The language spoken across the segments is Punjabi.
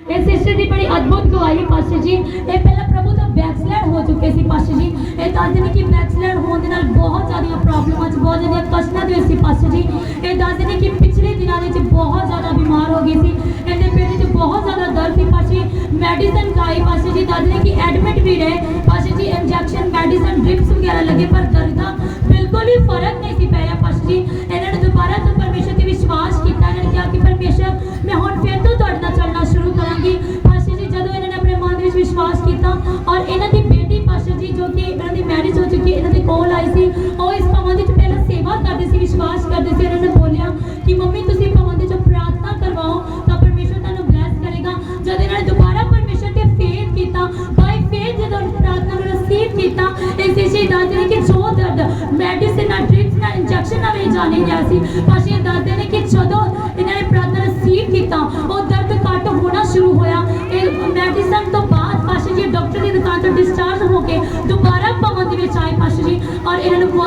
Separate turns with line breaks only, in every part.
ਇਹ ਸਿਸਟਰ ਦੀ ਬੜੀ ਅਦਭੁਤ ਗਵਾਹੀ ਹੈ ਪਾਸਟਰ ਜੀ। ਇਹ ਪਹਿਲਾਂ ਪ੍ਰਭੂ ਦਾ ਬੈਕਸਲੈਂਡ ਹੋ ਚੁੱਕੇ ਸੀ ਪਾਸਟਰ ਜੀ। ਇਹ ਦੱਸਦੇ ਨੇ ਕਿ ਬੈਕਸਲੈਂਡ ਹੋਣ ਦੇ ਨਾਲ ਬਹੁਤ ਜ਼ਿਆਦੀਆਂ ਪ੍ਰੋਬਲਮਾਂ ਚ ਬਹੁਤ ਜ਼ਿਆਦੀਆਂ ਕਸ਼ਟਾਂ ਦੇ ਵਿੱਚ ਸੀ ਪਾਸਟਰ ਜੀ। ਇਹ ਦੱਸਦੇ ਨੇ ਕਿ ਪਿਛਲੇ ਦਿਨਾਂ ਦੇ ਵਿੱਚ ਬਹੁਤ ਜ਼ਿਆਦਾ ਬਿਮਾਰ ਹੋ ਗਈ ਸੀ। ਇਹਦੇ ਪੇਟ 'ਚ ਬਹੁਤ ਜ਼ਿਆਦਾ ਦਰਦ ਸੀ ਪਾਸਟਰ ਜੀ। ਮੈਡੀਸਨ ਖਾਈ ਪਾਸਟਰ ਜੀ। ਦੱਸਦੇ ਨੇ ਕਿ ਔਰ ਇਹਨਾਂ ਦੀ ਬੇਟੀ ਪਾਸਟਰ ਜੀ ਜੋ ਕਿ ਇਹਨਾਂ ਦੀ ਮੈਰਿਜ ਹੋ ਚੁੱਕੀ ਇਹਨਾਂ ਦੇ ਕੋਲ ਆਈ ਸੀ, ਉਹ ਇਸ ਭਵਨ ਵਿੱਚ ਪਹਿਲਾਂ ਸੇਵਾ ਕਰਦੇ ਸੀ, ਵਿਸ਼ਵਾਸ ਕਰਦੇ ਸੀ। ਇਹਨਾਂ ਨੇ ਬੋਲਿਆ ਕਿ ਮੰਮੀ, ਤੁਸੀਂ ਭਵਨ ਦੇ ਵਿੱਚ ਪ੍ਰਾਰਥਨਾ ਕਰਵਾਓ ਤਾਂ ਪਰਮੇਸ਼ਰ ਤੁਹਾਨੂੰ ਬਲੈਸ ਕਰੇਗਾ। ਜਦ ਇਹਨਾਂ ਨੇ ਦੁਬਾਰਾ ਪਰਮੇਸ਼ਰ ਤੇ ਫੇਥ ਕੀਤਾ ਬਾਈ ਫੇਥ ਜਦੋਂ ਪ੍ਰਾਰਥਨਾ ਨੂੰ ਰਿਸੀਵ ਕੀਤਾ, ਇਸ ਇਸੇ ਦੱਸਦੇ ਨੇ ਕਿ ਜੋ ਦਰਦ ਮੈਡੀਸਿਨ ਨਾਲ ਡ੍ਰਿਪਸ ਨਾਲ ਇੰਜੈਕਸ਼ਨ ਨਾਲ ਇਹ ਜਾਣੇ ਗਿਆ ਸੀ, ਪਾਸ਼ੇ ਦੱਸਦੇ ਨੇ ਕਿ ਜਦੋਂ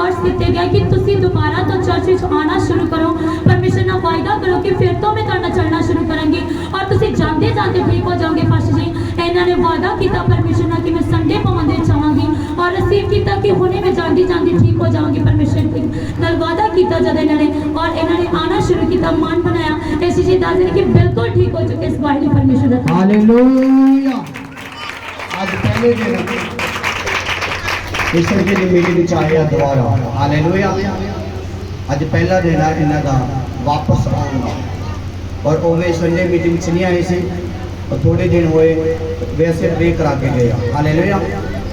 ਇਹਨਾਂ ਨੂੰ ਵਰਡਸ ਦਿੱਤੇ ਗਏ ਕਿ ਤੁਸੀਂ ਦੁਬਾਰਾ ਤੋਂ ਚਰਚ ਵਿੱਚ ਆਉਣਾ ਸ਼ੁਰੂ ਕਰੋ ਪਰਮੇਸ਼ਰ ਨਾਲ ਵਾਅਦਾ ਕਰੋ ਕਿ ਫਿਰ ਤੋਂ ਮੈਂ ਤੁਹਾਡਾ ਚੱਲਣਾ ਸ਼ੁਰੂ ਕਰਾਂਗੀ ਔਰ ਤੁਸੀਂ ਜਾਂਦੇ ਜਾਂਦੇ ਠੀਕ ਹੋ ਜਾਓਗੇ ਪਾਸ਼ੇ ਜੀ ਇਹਨਾਂ ਨੇ ਵਾਅਦਾ ਕੀਤਾ ਪਰਮੇਸ਼ਰ ਨਾਲ ਕਿ ਮੈਂ ਸੰਡੇ ਭਵਨ ਦੇ ਵਿੱਚ ਆਵਾਂਗੀ ਔਰ ਰਿਸੀਵ ਕੀਤਾ ਕਿ ਹੁਣੇ ਮੈਂ ਜਾਂਦੀ ਜਾਂਦੀ ਠੀਕ ਹੋ ਜਾਵਾਂਗੀ ਪਰਮੇਸ਼ਰ ਦੇ ਨਾਲ ਵਾਅਦਾ ਕੀਤਾ ਜਦ ਇਹਨਾਂ ਨੇ ਔਰ ਇਹਨਾਂ ਨੇ ਆਣਾ ਸ਼ੁਰੂ ਕੀਤਾ ਮਨ ਬਣਾਇਆ ਇਸ ਚੀਜ਼ ਦੱਸਦੇ ਨੇ ਕਿ ਬਿਲਕੁਲ ਠੀਕ ਹੋ ਚੁੱਕੇ ਇਸ ਵਾਹਿਗੁਰੂ ਪਰਮੇਸ਼ਰ ਦਾ
ਹਾਲੇਲੂਇਆ ਅੱਜ ਪਹਿਲੇ ਦਿਨ ਮਿਸ਼ਨ ਦੇ ਲਿਮਿਟ ਵਿੱਚ ਆਏ ਆ ਦੁਬਾਰਾ ਹਾਲੇਲੂਇਆ। ਅੱਜ ਪਹਿਲਾ ਦਿਨ ਆ ਇਹਨਾਂ ਦਾ ਵਾਪਸ ਆਉਣ ਦਾ। ਔਰ ਉਹਵੇਂ ਸੰਡੇ ਮੀਟਿੰਗ ਚ ਨਹੀਂ ਆਏ ਸੀ ਔਰ ਥੋੜੇ ਦਿਨ ਹੋਏ ਵੈਸੇ ਪ੍ਰੇ ਕਰਾ ਕੇ ਗਏ ਹਾਲੇਲੂਇਆ।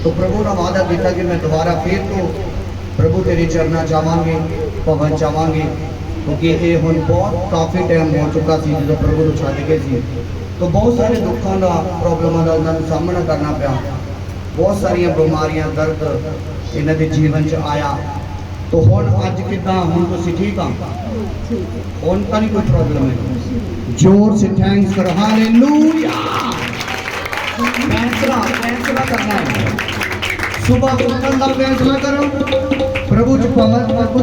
ਤੋ ਪ੍ਰਭੂ ਨੇ ਵਾਅਦਾ ਕੀਤਾ ਕਿ ਮੈਂ ਦੁਬਾਰਾ ਫੇਰ ਤੋਂ ਪ੍ਰਭੂ ਤੇਰੇ ਚਰਨਾਂ ਜਾਵਾਂਗੇ ਭਵਨ ਜਾਵਾਂਗੇ ਕਿਉਂਕਿ ਇਹ ਹੁਣ ਬਹੁਤ ਕਾਫੀ ਟਾਈਮ ਹੋ ਚੁੱਕਾ ਸੀ ਜਦੋਂ ਪ੍ਰਭੂ ਨੂੰ ਛੱਡ ਗਏ ਸੀ। ਤੋ ਬਹੁਤ ਸਾਰੇ ਦੁੱਖਾਂ ਦਾ ਪ੍ਰੋਬਲਮਾਂ ਦਾ ਉਹਨਾਂ ਨੂੰ ਸਾਹਮਣਾ ਕਰਨਾ ਪਿਆ। ਬਹੁਤ ਸਾਰੀਆਂ ਬਿਮਾਰੀਆਂ ਦਰਦ ਇਹਨਾਂ ਦੇ ਜੀਵਨ 'ਚ ਆਇਆ ਤਾਂ ਹੁਣ ਅੱਜ ਕਿਦਾਂ ਹੁਣ ਤੁਸੀਂ ਠੀਕ ਆ ਹੁਣ ਤਾਂ ਨਹੀਂ ਕੋਈ ਪ੍ਰੋਬਲਮ ਹੈ ਜ਼ੋਰ ਸੇ ਥੈਂਕਸ ਕਰੋ ਹਾਲੇਲੂਇਆ ਫੈਸਲਾ ਫੈਸਲਾ ਕਰਨਾ ਹੈ ਸੁਬਹ ਉੱਠਣ ਦਾ ਫੈਸਲਾ ਕਰੋ ਪ੍ਰਭੂ ਚ ਪਵਨ ਪ੍ਰਭੂ ਦੇ